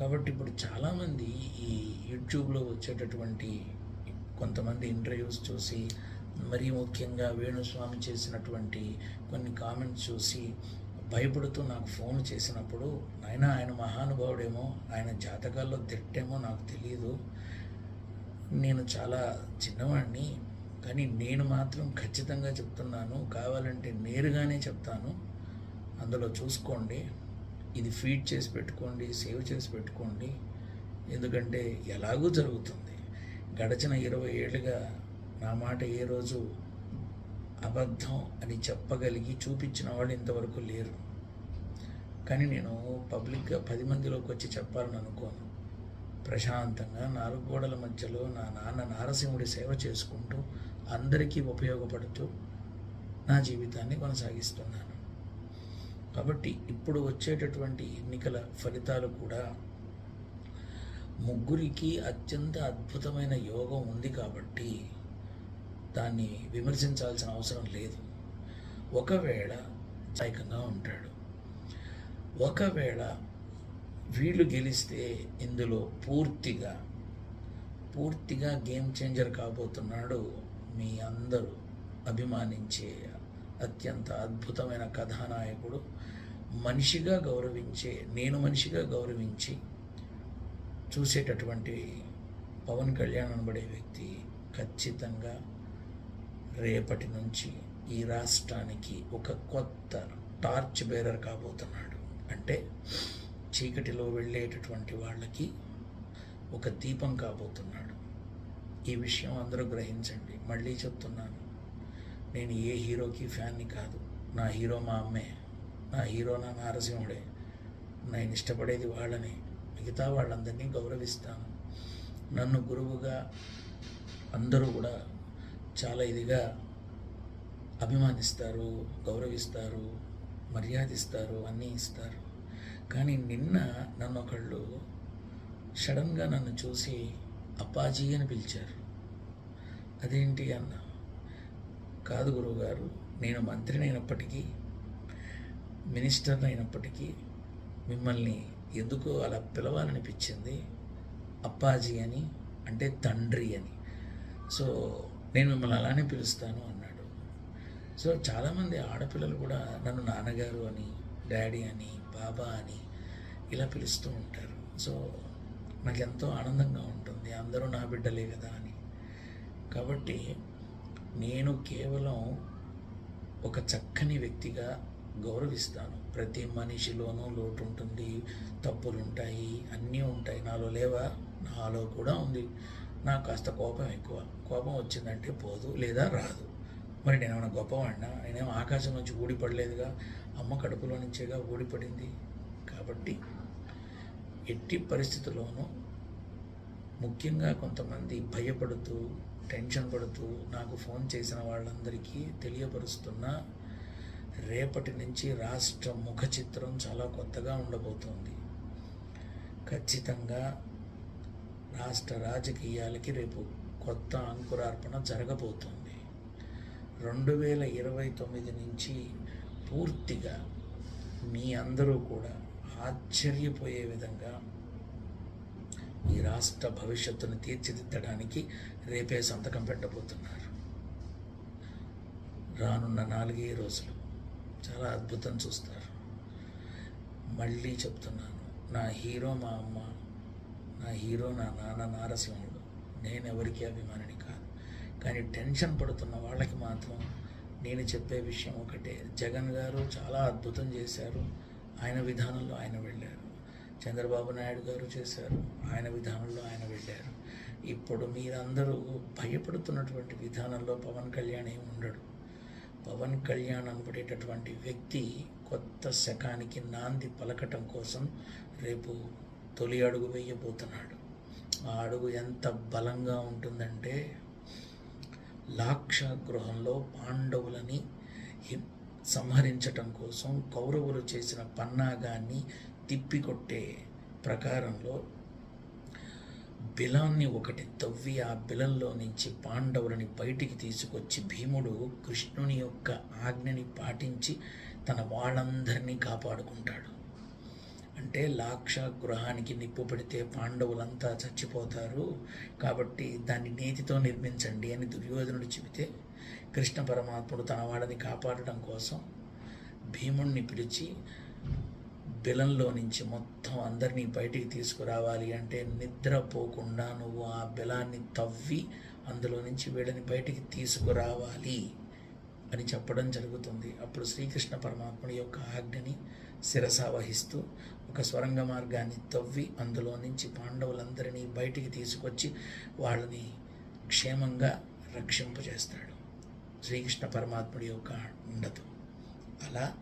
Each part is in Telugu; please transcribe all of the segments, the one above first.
కాబట్టి ఇప్పుడు చాలామంది ఈ యూట్యూబ్లో వచ్చేటటువంటి కొంతమంది ఇంటర్వ్యూస్ చూసి మరీ ముఖ్యంగా వేణుస్వామి చేసినటువంటి కొన్ని కామెంట్స్ చూసి భయపడుతూ నాకు ఫోన్ చేసినప్పుడు ఆయన ఆయన మహానుభావుడేమో ఆయన జాతకాల్లో తిట్టేమో నాకు తెలియదు నేను చాలా చిన్నవాడిని కానీ నేను మాత్రం ఖచ్చితంగా చెప్తున్నాను. కావాలంటే నేరుగానే చెప్తాను. అందులో చూసుకోండి. ఇది ఫీడ్ చేసి పెట్టుకోండి సేవ్ చేసి పెట్టుకోండి. ఎందుకంటే ఎలాగూ జరుగుతుంది. గడచిన ఇరవై ఏళ్ళుగా నా మాట ఏ రోజు అబద్ధం అని చెప్పగలిగి చూపించిన వాళ్ళు ఇంతవరకు లేరు. కానీ నేను పబ్లిక్గా పది మందిలోకి వచ్చి చెప్పాలని అనుకోను. ప్రశాంతంగా నాలుగు గోడల మధ్యలో నా నాన్న నారసింహుడి సేవ చేసుకుంటూ అందరికీ ఉపయోగపడుతూ నా జీవితాన్ని కొనసాగిస్తున్నాను. కాబట్టి ఇప్పుడు వచ్చేటటువంటి ఎన్నికల ఫలితాలు కూడా ముగ్గురికి అత్యంత అద్భుతమైన యోగం ఉంది కాబట్టి దాన్ని విమర్శించాల్సిన అవసరం లేదు. ఒకవేళ జాయకంగా ఉంటాడు. ఒకవేళ వీళ్ళు గెలిస్తే ఇందులో పూర్తిగా పూర్తిగా గేమ్ చేంజర్ కాబోతున్నాడు మీ అందరూ అభిమానించే అత్యంత అద్భుతమైన కథానాయకుడు. మనిషిగా గౌరవించే నేను మనిషిగా గౌరవించి చూసేటటువంటి పవన్ కళ్యాణ్ అనబడే వ్యక్తి ఖచ్చితంగా రేపటి నుంచి ఈ రాష్ట్రానికి ఒక కొత్త టార్చ్ బేరర్ కాబోతున్నాడు. అంటే చీకటిలో వెళ్ళేటటువంటి వాళ్ళకి ఒక దీపం కాబోతున్నాడు. ఈ విషయం అందరూ గ్రహించండి. మళ్ళీ చెప్తున్నాను. నేను ఏ హీరోకి ఫ్యాన్ని కాదు. నా హీరో మా అమ్మే. నా హీరో నా నారసింహుడే. నేను ఇష్టపడేది వాళ్ళని. మిగతా వాళ్ళందరినీ గౌరవిస్తాను. నన్ను గురువుగా అందరూ కూడా చాలా ఇదిగా అభిమానిస్తారు గౌరవిస్తారు మర్యాదిస్తారు అన్నీ ఇస్తారు. కానీ నిన్న నన్ను ఒకళ్ళు సడన్గా నన్ను చూసి అప్పాజీ అని పిలిచారు. అదేంటి అన్న? కాదు గురువుగారు నేను మంత్రిని అయినప్పటికీ మినిస్టర్ని అయినప్పటికీ మిమ్మల్ని ఎందుకో అలా పిలవాలనిపించింది అప్పాజీ అని అంటే తండ్రి అని. సో నేను మిమ్మల్ని అలానే పిలుస్తాను అన్నాడు. సో చాలామంది ఆడపిల్లలు కూడా నన్ను నాన్నగారు అని డాడీ అని బాబా అని ఇలా పిలుస్తూ ఉంటారు. సో నాకు ఎంతో ఆనందంగా ఉంటుంది అందరూ నా బిడ్డలే కదా అని. కాబట్టి నేను కేవలం ఒక చక్కని వ్యక్తిగా గౌరవిస్తాను. ప్రతి మనిషిలోనూ లోటు ఉంటుంది తప్పులు ఉంటాయి అన్నీ ఉంటాయి. నాలో లేవా? నాలో కూడా ఉంది. నాకు కాస్త కోపం ఎక్కువ. కోపం వచ్చిందంటే పోదు లేదా రాదు. మరి నేను ఏమైనా గొప్పవాడినా? నేనేం ఆకాశం నుంచి ఊడిపడలేదుగా? అమ్మ కడుపులో నుంచేగా ఊడిపడింది. కాబట్టి ఎట్టి పరిస్థితుల్లోనూ ముఖ్యంగా కొంతమంది భయపడుతూ టెన్షన్ పడుతూ నాకు ఫోన్ చేసిన వాళ్ళందరికీ తెలియపరుస్తున్నా రేపటి నుంచి రాష్ట్ర ముఖ చిత్రం చాలా కొత్తగా ఉండబోతోంది. ఖచ్చితంగా రాష్ట్ర రాజకీయాలకి రేపు కొత్త అంకురార్పణ జరగబోతోంది. రెండు వేల ఇరవై తొమ్మిది నుంచి పూర్తిగా మీ అందరూ కూడా ఆశ్చర్యపోయే విధంగా ఈ రాష్ట్ర భవిష్యత్తును తీర్చిదిద్దడానికి రేపే సంతకం పెట్టబోతున్నారు. రానున్న నాలుగే రోజులు చాలా అద్భుతం చూస్తారు. మళ్ళీ చెప్తున్నాను నా హీరో మా అమ్మ నా హీరో నా నాన్న నారసింహుడు నేను ఎవరికి అభిమానిని కాదు. కానీ టెన్షన్ పడుతున్న వాళ్ళకి మాత్రం నేను చెప్పే విషయం ఒకటే జగన్ గారు చాలా అద్భుతం చేశారు ఆయన విధానంలో ఆయన వెళ్ళారు. చంద్రబాబు నాయుడు గారు చేశారు ఆయన విధానంలో ఆయన వెళ్ళారు. ఇప్పుడు మీరందరూ భయపడుతున్నటువంటి విధానంలో పవన్ కళ్యాణ్ ఏమి ఉండడు. పవన్ కళ్యాణ్ అనబడేటటువంటి వ్యక్తి కొత్త శకానికి నాంది పలకటం కోసం రేపు తొలి అడుగు వేయబోతున్నాడు. ఆ అడుగు ఎంత బలంగా ఉంటుందంటే లాక్ష గృహంలో పాండవులని సంహరించటం కోసం కౌరవులు చేసిన పన్నాగాన్ని తిప్పికొట్టే ప్రకారంలో బిలాన్ని ఒకటి తవ్వి ఆ బిలంలో నుంచి పాండవులని బయటికి తీసుకొచ్చి భీముడు కృష్ణుని యొక్క ఆజ్ఞని పాటించి తన వాళ్ళందరినీ కాపాడుకుంటాడు. అంటే లాక్ష గృహానికి నిప్పు పెడితే పాండవులంతా చచ్చిపోతారు. కాబట్టి దాన్ని నీతితో నిర్మించండి అని దుర్యోధనుడు చెబితే కృష్ణ పరమాత్ముడు తన వాళ్ళని కాపాడడం కోసం భీముణ్ణి పిలిచి బిలంలో నుంచి మొత్తం అందరినీ బయటికి తీసుకురావాలి అంటే నిద్రపోకుండా నువ్వు ఆ బిలాన్ని తవ్వి అందులో నుంచి వీళ్ళని బయటికి తీసుకురావాలి అని చెప్పడం జరుగుతుంది. అప్పుడు శ్రీకృష్ణ పరమాత్ముడి యొక్క ఆజ్ఞని శిరస వహిస్తూ ఒక స్వరంగ మార్గాన్ని తవ్వి అందులో నుంచి పాండవులందరినీ బయటికి తీసుకొచ్చి వాళ్ళని క్షేమంగా రక్షింపజేస్తాడు. శ్రీకృష్ణ పరమాత్ముడి యొక్క ఉండదు. అలా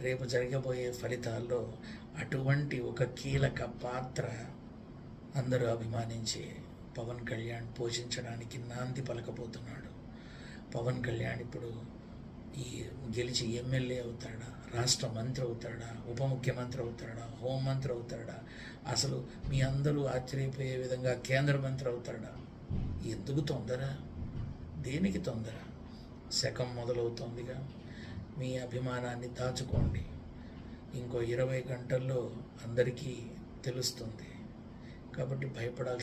రేపు జరగబోయే ఫలితాల్లో అటువంటి ఒక కీలక పాత్ర అందరూ అభిమానించి పవన్ కళ్యాణ్ పోషించడానికి నాంది పలకబోతున్నాడు. పవన్ కళ్యాణ్ ఇప్పుడు ఈ గెలిచి ఎమ్మెల్యే అవుతాడా? రాష్ట్ర మంత్రి అవుతాడా? ఉప ముఖ్యమంత్రి అవుతాడా? హోంమంత్రి అవుతాడా? అసలు మీ అందరూ ఆశ్చర్యపోయే విధంగా కేంద్ర మంత్రి అవుతాడా? ఎందుకు తొందర? దేనికి తొందర? శకం మొదలవుతోందిగా. మీ అభిమానాన్ని దాచుకోండి. ఇంకో ఇరవై గంటల్లో అందరికీ తెలుస్తుంది. కాబట్టి భయపడాల్సి